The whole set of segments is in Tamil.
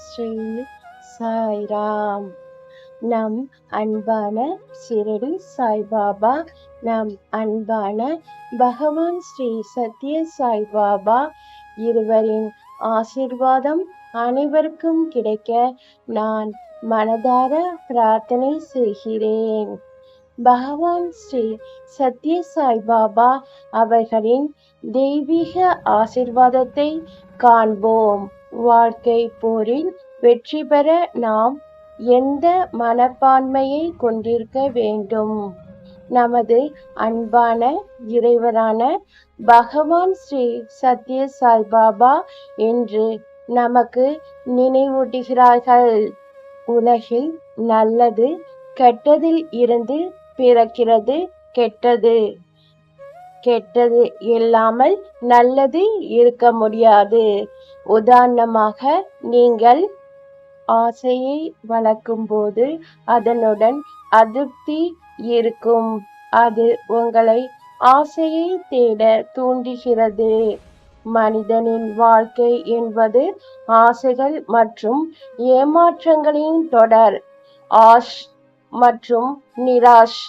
ஸ்ரீ சாய்ராம் நம் அன்பான சிறடி சாய்பாபா நம் அன்பான பகவான் ஸ்ரீ சத்ய சாய்பாபா இருவரின் ஆசிர்வாதம் அனைவருக்கும் கிடைக்க நான் மனதார பிரார்த்தனை செய்கிறேன். பகவான் ஸ்ரீ சத்ய சாய்பாபா அவர்களின் தெய்வீக ஆசிர்வாதத்தை காண்போம். வாழ்க்கை போரில் வெற்றி பெற நாம் எந்த மனப்பான்மையை கொண்டிருக்க வேண்டும்? நமது அன்பான இறைவரான பகவான் ஸ்ரீ சத்ய சாய்பாபா என்று நமக்கு நினைவூட்டுகிறார்கள். உலகில் நல்லது கெட்டதில் இருந்து பிறக்கிறது கெட்டது. கெட்டது இல்லாமல் நல்லது இருக்க முடியாது. உதாரணமாக நீங்கள் ஆசையை வளர்க்கும்போது அதனுடன் அதிருப்தி இருக்கும். அது உங்களை ஆசையை தேட தூண்டுகிறது. மனிதனின் வாழ்க்கை என்பது ஆசைகள் மற்றும் ஏமாற்றங்களின் தொடர். ஆஷ் மற்றும் நிராஷ்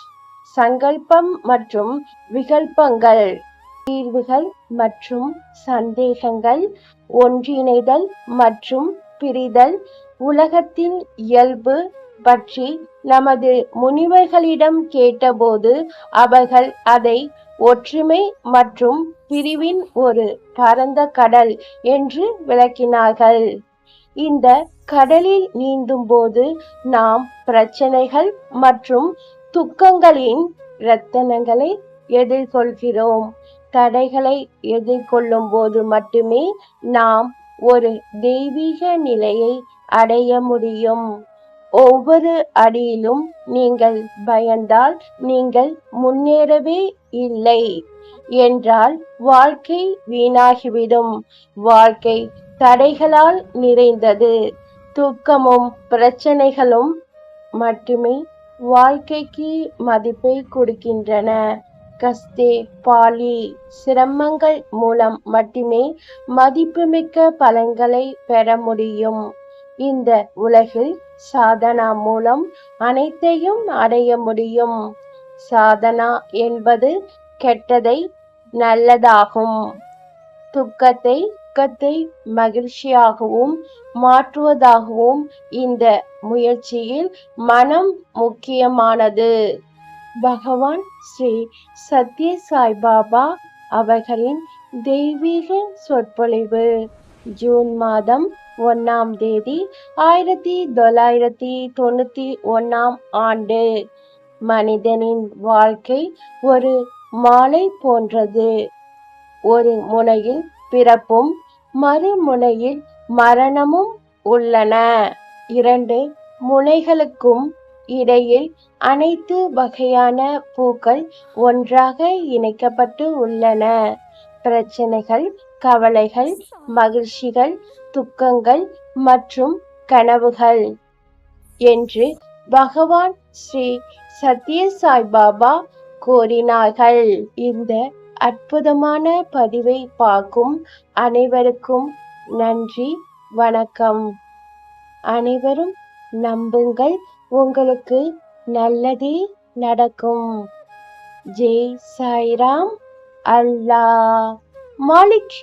சங்கல்பம் மற்றும் விகல்பங்கள். தீர்வுகள் மற்றும் சந்தேகங்கள் ஒன்றிணைதல் மற்றும் பிரிதல் உலகத்தின் இயல்பு பற்றி நமது முனிவர்களிடம் கேட்டபோது அவர்கள் அதை ஒற்றுமை மற்றும் பிரிவின் ஒரு பரந்த கடல் என்று விளக்கினார்கள். இந்த கடலில் நீந்தும் போது நாம் பிரச்சனைகள் மற்றும் துக்கங்களின் ரத்தனங்களை எதிர்கொள்கிறோம். தடைகளை எதிர்கொள்ளும் போது மட்டுமே நாம் ஒரு தெய்வீக நிலையை அடைய முடியும். ஒவ்வொரு அடியிலும் நீங்கள் பயந்தால் நீங்கள் முன்னேறவே இல்லை என்றால் வாழ்க்கை வீணாகிவிடும். வாழ்க்கை தடைகளால் நிறைந்தது. துக்கமும் பிரச்சனைகளும் மட்டுமே வாழ்க்கைக்கு மதிப்பை கொடுக்கின்றன. கஸ்தே பாலி சிரமங்கள் மூலம் மட்டுமே மதிப்புமிக்க பலன்களை பெற முடியும். இந்த உலகில் சாதனா மூலம் அனைத்தையும் அடைய முடியும். சாதனா என்பது கெட்டதை நல்லதாகும். துக்கத்தை துக்கத்தை மகிழ்ச்சியாகவும் மாற்றுவதாகவும் இந்த முயற்சியில் மனம் முக்கியமானது. பகவான் ஸ்ரீ சத்ய சாய்பாபா அவர்களின் தெய்வீக சொற்பொழிவு. ஜூன் மாதம் ஒன்னாம் தேதி ஆயிரத்தி தொள்ளாயிரத்தி தொண்ணூத்தி ஒன்னாம் ஆண்டு. மனிதனின் வாழ்க்கை ஒரு மாலை போன்றது. ஒரு முனையில் பிறப்பும் மறுமுனையில் மரணமும் உள்ளன. இரண்டு முனைகளுக்கும் இடையில் அனைத்து வகையான பூக்கள் ஒன்றாக இணைக்கப்பட்டு உள்ளன. பிரச்சனைகள் கவலைகள் மகிழ்ச்சிகள் துக்கங்கள் மற்றும் கனவுகள். என்று பகவான் ஸ்ரீ சத்ய சாய்பாபா கூறினார்கள். இந்த அற்புதமான பதிவை பார்க்கும் அனைவருக்கும் நன்றி வணக்கம். அனைவரும் நம்புங்கள். உங்களுக்கு நல்லதே நடக்கும். ஜெய் சாய்ராம். அல்லாஹ். மாலிக்.